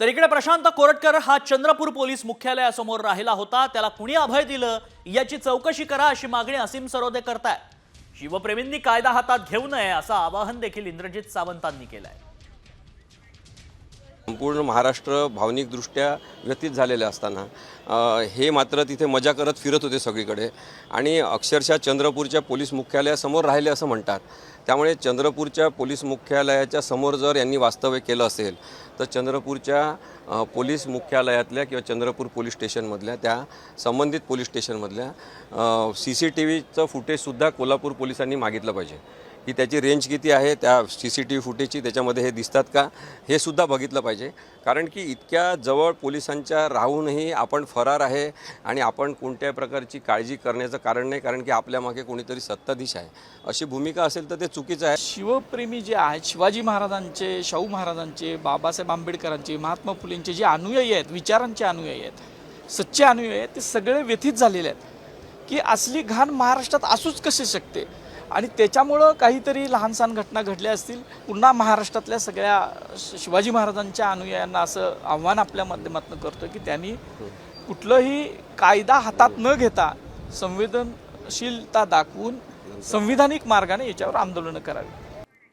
तर इकडे प्रशांत कोरटकर हा चंद्रपूर पोलीस मुख्यालयासमोर राहिला होता. त्याला कुणी अभय दिलं? याची चौकशी करा अशी मागणी असीम सरोदे करतायत शिवप्रेमींनी कायदा हातात घेऊ नये असं आवाहन देखील इंद्रजित सावंतांनी केलंय. संपूर्ण महाराष्ट्र भावनिकदृष्ट्या व्यतीत झालेले असताना हे मात्र तिथे मजा करत फिरत होते सगळीकडे. आणि अक्षरशः चंद्रपूरच्या पोलीस मुख्यालयासमोर राहिले असं म्हणतात. त्यामुळे चंद्रपूरच्या पोलीस मुख्यालयाच्या समोर जर यांनी वास्तव्य केलं असेल तर चंद्रपूरच्या पोलीस मुख्यालयातल्या किंवा चंद्रपूर पोलीस स्टेशनमधल्या त्या संबंधित पोलीस स्टेशनमधल्या सी सी टी व्हीचं फुटेजसुद्धा कोल्हापूर पोलिसांनी मागितलं पाहिजे. की त्याची रेंज किती आहे त्या सी सी टी व्ही फुटेजची त्याच्यामध्ये हे दिसतात का हे सुद्धा बघितलं पाहिजे. कारण की इतक्या जवळ पोलिसांच्या राहूनही आपण फरार आहे आणि आपण कोणत्याही प्रकारची काळजी करण्याचं कारण नाही कारण की आपल्या मागे कोणीतरी सत्ताधीश आहे. अशी भूमिका असेल तर ते चुकीचं आहे. शिवप्रेमी जे आहेत शिवाजी महाराजांचे शाहू महाराजांचे बाबासाहेब आंबेडकरांचे महात्मा फुलेंचे जे अनुयायी आहेत विचारांचे अनुयायी आहेत सच्चे अनुयायी आहेत ते सगळे व्यथित झालेले आहेत. की असली घाण महाराष्ट्रात असूच कसे शकते? आणि त्याच्यामुळं काहीतरी लहान सहान घटना घडल्या असतील. पुन्हा महाराष्ट्रातल्या सगळ्या श- शिवाजी महाराजांच्या अनुयायांना असं आव्हान आपल्या माध्यमातून करतो की त्यांनी कुठलंही कायदा हातात न घेता संवेदनशीलता दाखवून संविधानिक मार्गाने याच्यावर आंदोलनं करावी.